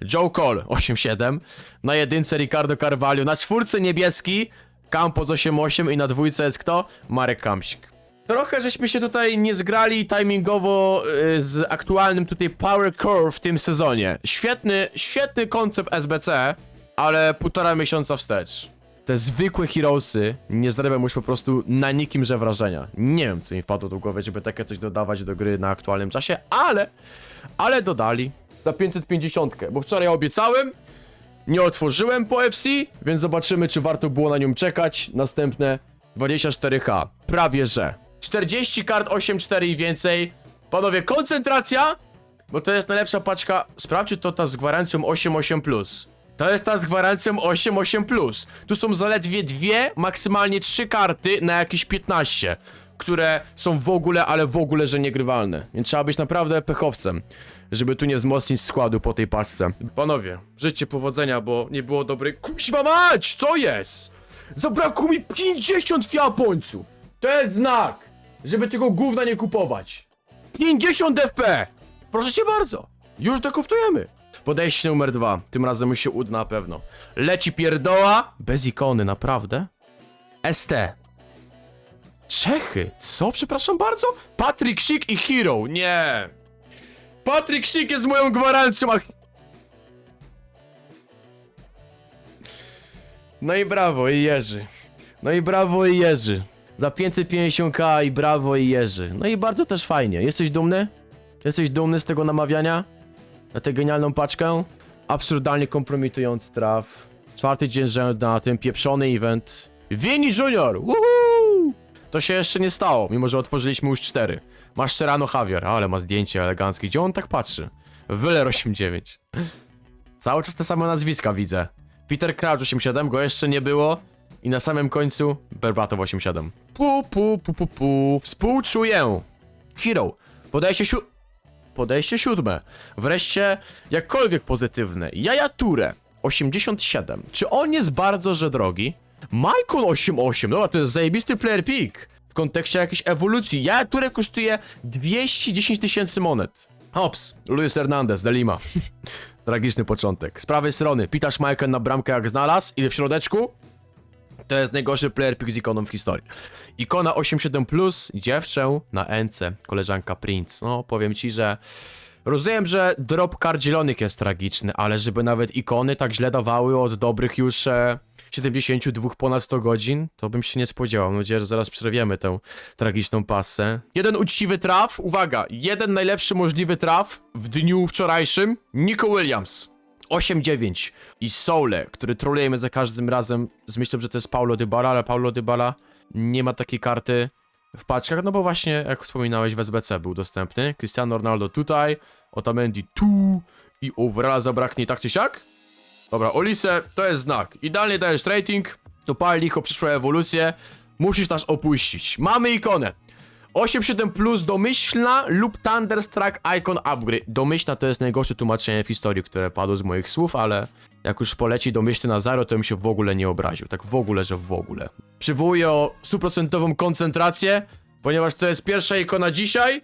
Joe Cole 8-7, na jedynce Ricardo Carvalho, na czwórce niebieski Campos 8-8 i na dwójce jest kto? Marek Kamsik. Trochę żeśmy się tutaj nie zgrali timingowo y, z aktualnym tutaj Power Core w tym sezonie. Świetny, świetny koncept SBC, ale półtora miesiąca wstecz. Te zwykłe Heroesy nie zrobią już po prostu na nikimże wrażenia. Nie wiem, co mi wpadło do głowy, żeby takie coś dodawać do gry na aktualnym czasie, ale, ale dodali. Za 550, bo wczoraj obiecałem, nie otworzyłem po FC, więc zobaczymy, czy warto było na nią czekać. Następne 24H. Prawie że. 40 kart 8-4 i więcej. Panowie, koncentracja, bo to jest najlepsza paczka. Sprawdźcie to ta z gwarancją 8-8+. To jest ta z gwarancją 8-8+. Tu są zaledwie dwie, maksymalnie trzy karty na jakieś 15, które są w ogóle, ale w ogóle, że niegrywalne. Więc trzeba być naprawdę pechowcem, żeby tu nie wzmocnić składu po tej paczce. Panowie, życzcie powodzenia, bo nie było dobrej... Kuźma mać! Co jest? Zabrakło mi 50 Japońców! To jest znak, żeby tego gówna nie kupować. 50 FP! Proszę cię bardzo. Już dokuftujemy. Podejście numer dwa. Tym razem mi się uda na pewno. Leci pierdoła. Bez ikony, naprawdę? ST. Czechy. Co? Przepraszam bardzo? Patrick Schick i Hero. Nie. Patrick Schick jest moją gwarancją, a... No i brawo, i Jerzy. No i brawo, i Jerzy. Za 550k i brawo, i Jerzy. No i bardzo też fajnie. Jesteś dumny? Jesteś dumny z tego namawiania? Na tę genialną paczkę? Absurdalnie kompromitujący traf. Czwarty dzień rzędu na ten pieprzony event. Vini Junior! Woohoo! To się jeszcze nie stało, mimo że otworzyliśmy już cztery. Masz Serrano Javier, ale ma zdjęcie eleganckie. Gdzie on tak patrzy? Wyler 89. Cały czas te same nazwiska widzę. Peter Crouch 87, go jeszcze nie było. I na samym końcu Berbatow 87. Pu, pu, pu, pu, pu. Współczuję. Hero. Podejście siu... Podejście siódme. Wreszcie jakkolwiek pozytywne. Jaja Ture 87. Czy on jest bardzo, że drogi? Maikon 88. Dobra, to jest zajebisty player pick. Kontekście jakiejś ewolucji. Jaja Ture kosztuje 210 tysięcy monet. Hops. Luis Hernandez, de Lima. Tragiczny początek. Z prawej strony Peter Schmeichel na bramkę jak znalazł i w środeczku to jest najgorszy player pick z ikoną w historii. Ikona 87+, dziewczę na NC, koleżanka Prince. No, powiem ci, że rozumiem, że drop card zielonych jest tragiczny, ale żeby nawet ikony tak źle dawały od dobrych już e, 72 ponad 100 godzin, to bym się nie spodziewał. Mam nadzieję, że zaraz przerwiemy tę tragiczną pasę. Jeden uczciwy traf, uwaga, jeden najlepszy możliwy traf w dniu wczorajszym, Nico Williams. 8-9 i Soule, który trolujemy za każdym razem z myślą, że to jest Paulo Dybala, ale Paulo Dybala nie ma takiej karty w paczkach, no bo właśnie, jak wspominałeś, w SBC był dostępny. Cristiano Ronaldo tutaj, Otamendi tu i overalla zabraknie tak czy siak. Dobra, Olise, to jest znak. Idealnie dajesz rating, to pal licho przyszłą ewolucję, musisz nas opuścić. Mamy ikonę. 8.7 plus domyślna lub Thunderstruck Icon Upgrade. Domyślna to jest najgorsze tłumaczenie w historii, które padło z moich słów, ale jak już poleci domyślny na zero, to bym się w ogóle nie obraził. Tak w ogóle, że w ogóle. Przywołuję o stuprocentową koncentrację, ponieważ to jest pierwsza ikona dzisiaj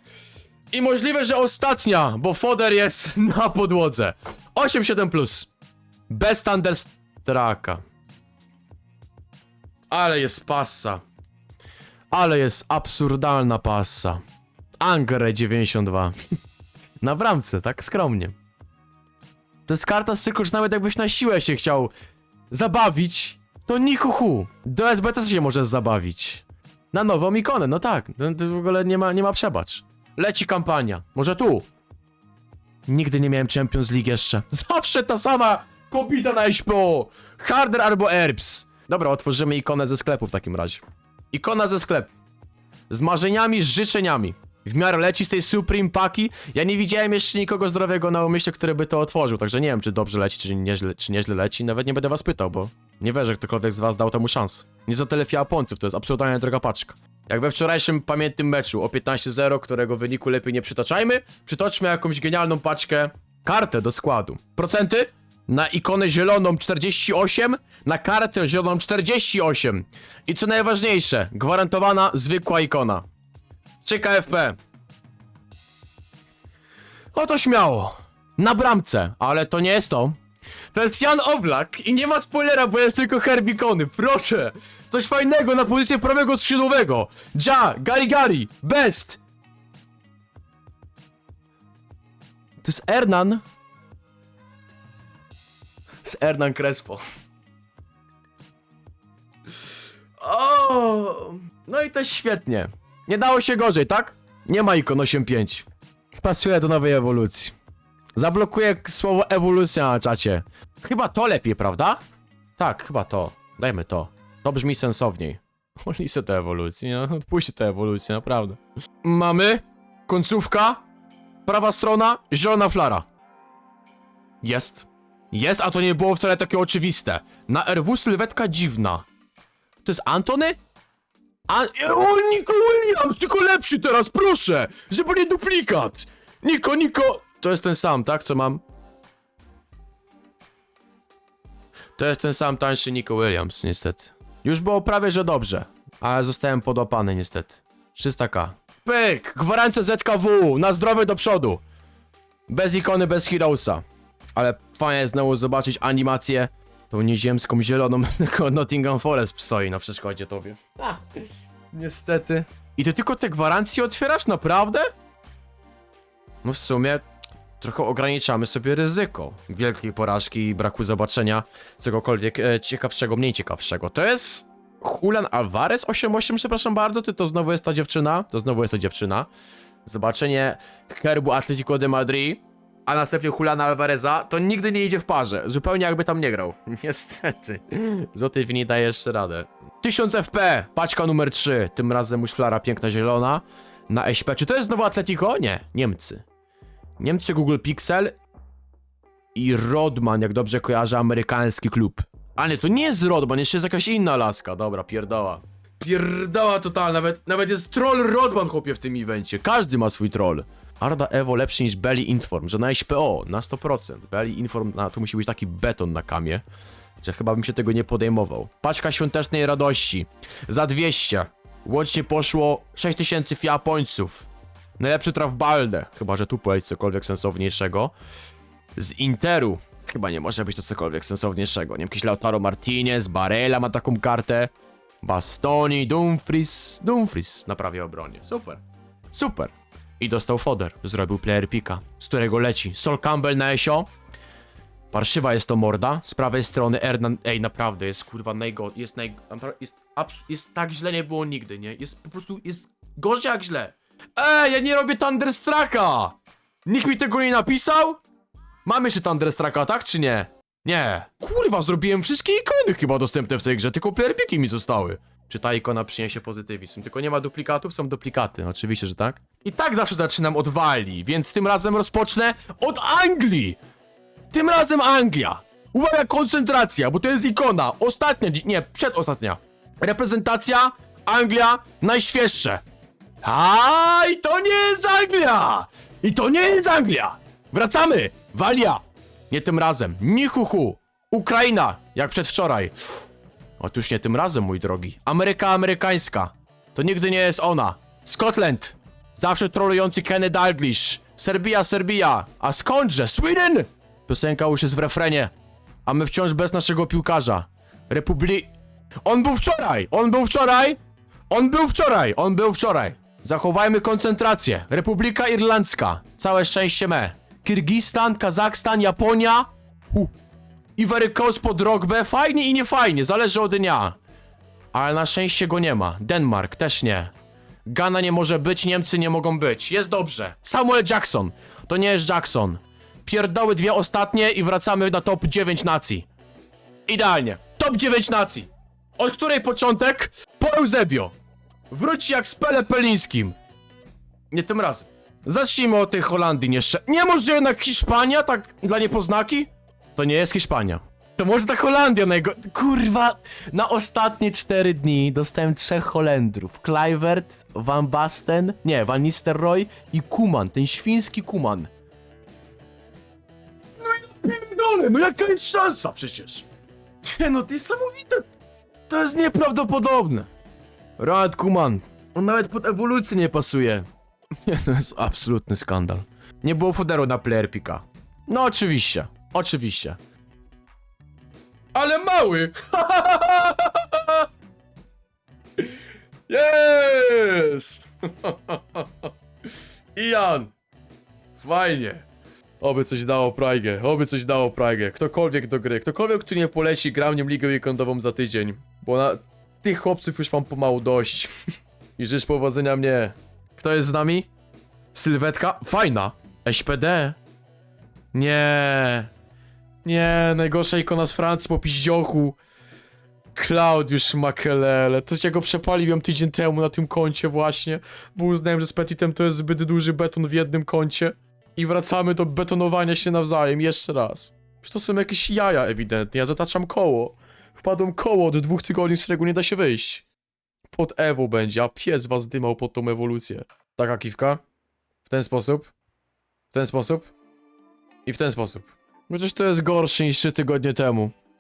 i możliwe, że ostatnia, bo foder jest na podłodze. 8.7 plus. Bez Thunderstrucka. Ale jest passa. Ale jest absurdalna passa. Angre 92. na bramce, tak skromnie. To jest karta z że nawet jakbyś na siłę się chciał zabawić, to nichuchu. Do SBT się możesz zabawić. Na nową ikonę, no tak. To, w ogóle nie ma, nie ma przebacz. Leci kampania. Może tu. Nigdy nie miałem Champions League jeszcze. Zawsze ta sama kobita na SPO. Harder albo Herbs. Dobra, otworzymy ikonę ze sklepu w takim razie. Ikona ze sklepu. Z marzeniami, z życzeniami. W miarę leci z tej Supreme Paki. Ja nie widziałem jeszcze nikogo zdrowego na umyśle, który by to otworzył, także nie wiem, czy dobrze leci, czy nieźle, czy nieźle leci. Nawet nie będę was pytał, bo nie wierzę, że ktokolwiek z was dał temu szansę. Nie za tyle Japońców, to jest absurdalnie droga paczka. Jak we wczorajszym pamiętnym meczu o 15-0, którego wyniku lepiej nie przytaczajmy, przytoczmy jakąś genialną paczkę, kartę do składu. Procenty? Na ikonę zieloną 48, na kartę zieloną 48. I co najważniejsze, gwarantowana zwykła ikona. 3 KFP. Oto śmiało. Na bramce, ale to nie jest to. To jest Jan Oblak i nie ma spoilera, bo jest tylko Herbikony. Proszę! Coś fajnego na pozycję prawego skrzydłowego. Ja, Gary Gary, Best. To jest Hernan. To jest Hernan Crespo. O, no i to świetnie. Nie dało się gorzej, tak? Nie ma ikon 8.5. Pasuje do nowej ewolucji. Zablokuję słowo ewolucja na czacie. Chyba to lepiej, prawda? Tak, chyba to. Dajmy to. To brzmi sensowniej. Ulisy te ewolucje, no odpuśćcie te ewolucje, naprawdę. Mamy końcówka, prawa strona, zielona flara. Jest. Jest, a to nie było wcale takie oczywiste. Na RW sylwetka dziwna. To jest Antony? An o, Nico Williams, tylko lepszy teraz, proszę! Żeby nie duplikat! Niko, Niko! To jest ten sam, tak? Co mam? To jest ten sam tańszy Nico Williams, niestety. Już było prawie, że dobrze. Ale zostałem podłapany, niestety. 300k. Pyk! Gwarancja ZKW! Na zdrowie do przodu! Bez ikony, bez Heroesa. Ale fajnie jest znowu zobaczyć animację tą nieziemską zieloną, Nottingham Forest stoi na przeszkodzie tobie. A, niestety. I ty tylko te gwarancje otwierasz, naprawdę? No w sumie trochę ograniczamy sobie ryzyko wielkiej porażki i braku zobaczenia czegokolwiek e, ciekawszego, mniej ciekawszego. To jest Julian Alvarez 8-8, przepraszam bardzo, ty to znowu jest ta dziewczyna, to znowu jest ta dziewczyna. Zobaczenie herbu Atletico de Madrid, a następnie Juliana Alvareza, to nigdy nie idzie w parze, zupełnie jakby tam nie grał. Niestety. Złoty Wini daje jeszcze radę. 1000 FP, paczka numer 3, tym razem już flara piękna zielona. Na SP. Czy to jest znowu Atletico? Nie, Niemcy. Niemcy Google Pixel i Rodman, jak dobrze kojarzę, amerykański klub. A nie, to nie jest Rodman, jeszcze jest jakaś inna laska. Dobra, pierdoła. Pierdoła totalna, nawet, nawet jest troll Rodman chłopie w tym evencie. Każdy ma swój troll. Arda Evo lepszy niż Belly Inform, że na SPO, na 100%. Belly Inform, na, to musi być taki beton na kamie, że chyba bym się tego nie podejmował. Paczka świątecznej radości. Za 200. Łącznie poszło 6000 fiapońców. Najlepszy traf Balde. Chyba, że tu poleci cokolwiek sensowniejszego. Z Interu. Chyba nie może być to cokolwiek sensowniejszego. Nie wiem, jakiś Lautaro Martinez, Barella ma taką kartę. Bastoni, Dumfries. Dumfries na prawie obronie. Super. Super. I dostał foder. Zrobił player pika, z którego leci. Sol Campbell na Esio. Parszywa jest to morda. Z prawej strony Ernan... Ej, naprawdę, jest kurwa najgo... Jest naj... Jest, abs... jest tak źle nie było nigdy, nie? Jest po prostu... Jest gorzej jak źle. Ej, ja nie robię Thunderstraka! Nikt mi tego nie napisał? Mamy jeszcze Thunderstraka, tak czy nie? Nie. Kurwa, zrobiłem wszystkie ikony chyba dostępne w tej grze, tylko playerpiki mi zostały. Czy ta ikona przyniesie pozytywizm? Tylko nie ma duplikatów, są duplikaty. Oczywiście, że tak. I tak zawsze zaczynam od Walii, więc tym razem rozpocznę od Anglii! Tym razem Anglia! Uwaga, koncentracja, bo to jest ikona. Ostatnia, nie, przedostatnia. Reprezentacja, Anglia, najświeższe. A i to nie jest Anglia! I to nie jest Anglia! Wracamy! Walia! Nie tym razem. Nichuchu! Ukraina, jak przedwczoraj. Otóż nie tym razem, mój drogi. Ameryka amerykańska. To nigdy nie jest ona. Scotland. Zawsze trolujący Kenny Dalglish. Serbia, Serbia. A skądże? Sweden! Piosenka już jest w refrenie. A my wciąż bez naszego piłkarza. Republi... On był wczoraj! On był wczoraj! On był wczoraj! On był wczoraj! Zachowajmy koncentrację. Republika Irlandzka. Całe szczęście me. Kirgistan, Kazachstan, Japonia. Hu. Ivory Coast pod Rogbę. Fajnie i nie fajnie, zależy od dnia. Ale na szczęście go nie ma. Denmark też nie. Ghana nie może być, Niemcy nie mogą być. Jest dobrze. Samuel Jackson. To nie jest Jackson. Pierdoły dwie ostatnie i wracamy na top 9 nacji. Idealnie. Top 9 nacji. Od której początek? Po Eusebio. Wróć jak z Pele Pelińskim. Nie tym razem. Zacznijmy od tej Holandii jeszcze. Nie może jednak Hiszpania, tak dla niepoznaki? To nie jest Hiszpania. To może ta Holandia najgo... Kurwa, na ostatnie 4 dni dostałem trzech Holendrów. Kluivert, Van Basten, nie, Van Nistelrooy i Kuman, ten świński Kuman. No ja pierdolę, no jaka jest szansa przecież? Nie no, to niesamowite. To jest nieprawdopodobne. Rad Kuman. On nawet pod ewolucję nie pasuje. Nie, to jest absolutny skandal. Nie było foderu na player pika. No oczywiście, oczywiście. Ale mały! Jest! Ian! Fajnie. Oby coś dało Prajgę, oby coś dało Prajgę. Ktokolwiek do gry, ktokolwiek, kto nie poleci, gra mnie w ligę weekendową za tydzień. Bo na tych chłopców już mam pomału dość. I życz powodzenia mnie. Kto jest z nami? Sylwetka? Fajna. SPD? Nie. Nie, najgorsza ikona z Francji po piździochu. Klaudiusz Makelele. To ja go przepaliłem tydzień temu na tym koncie właśnie, bo uznałem, że z Petitem to jest zbyt duży beton w jednym koncie. I wracamy do betonowania się nawzajem jeszcze raz. Przecież to są jakieś jaja ewidentnie, ja zataczam koło. Wpadłem koło od dwóch tygodni, z którego nie da się wyjść. Pod Ewo będzie, a pies was dymał pod tą ewolucję. Taka kiwka? W ten sposób? W ten sposób? I w ten sposób. Chociaż to jest gorsze niż trzy tygodnie temu.